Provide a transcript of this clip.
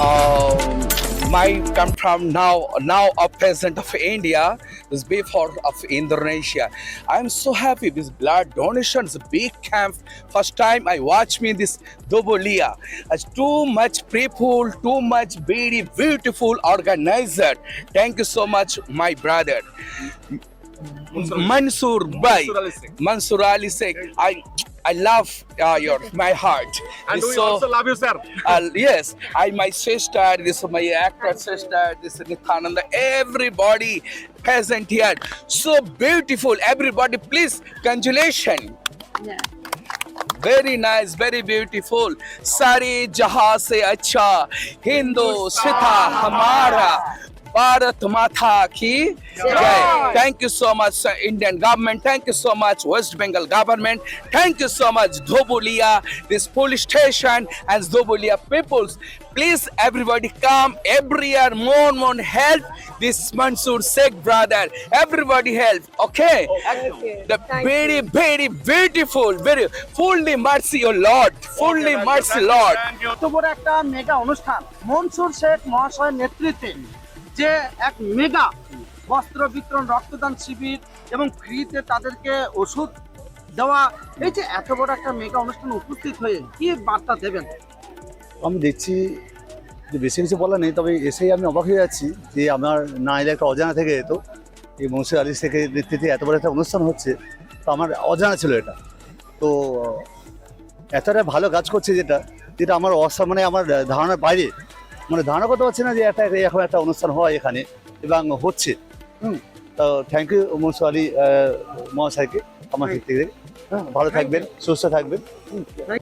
Um, my come from now now a president of India is before of Indonesia. I'm so happy with blood donations big camp. First time I watch me this Dobolia. As too much people, too much very beautiful organizer. Thank you so much, my brother. Mansoor Bhai, Mansur Ali Sheikh. Mansur Ali Sheikh. I I love uh, your my heart. And we so- also love you, sir. uh, yes, I, my sister, this is my actor sister, this is Nithananda, everybody present here. So beautiful, everybody, please, congratulations. Yeah. Very nice, very beautiful. सारे जहाँ से अच्छा हिंदुस्तान हमारा Bharat Matha Ki Jai. Thank you so much, Indian government. Thank you so much, West Bengal government. Thank you so much, Dhobulia, this police station and Dhobulia peoples. Please, everybody come every year, more more help this Mansur Sheikh brother. Everybody help, okay? okay. The Thank very, you. very beautiful, very fully mercy, your Lord. Fully mercy, Lord. একটা mega অনুষ্ঠান মনসুর যে এক mega বস্ত্র বিতরণ, রক্তদান শিবির এবং ফ্রিতে তাদেরকে ওষুধ দেওয়া। এই যে এত বড় একটা মেগা অনুষ্ঠানে উপস্থিত হয়ে কি বার্তা দেবেন? আমি দেখছি যে বেশি কিছু বলা নেই, তবে এসেই আমি অবাক হয়ে যাচ্ছি যে আমার না এলে একটা অজানা থেকে যেত এই মনসুর আলী শেখের নেতৃত্বে এত বড় একটা অনুষ্ঠান হচ্ছে, তো আমার অজানা ছিল এটা। তো, এতটা ভালো কাজ করছে যেটা যেটা আমার অসা মানে আমার ধারণার বাইরে। মানে ধারণা করতে পারছি না যে একটা এখন একটা অনুষ্ঠান হয় এখানে এবং হচ্ছে হুম তো থ্যাংক ইউ মনসুর আলী মহাশয়কে আমার দিক থেকে হ্যাঁ ভালো থাকবেন সুস্থ থাকবেন।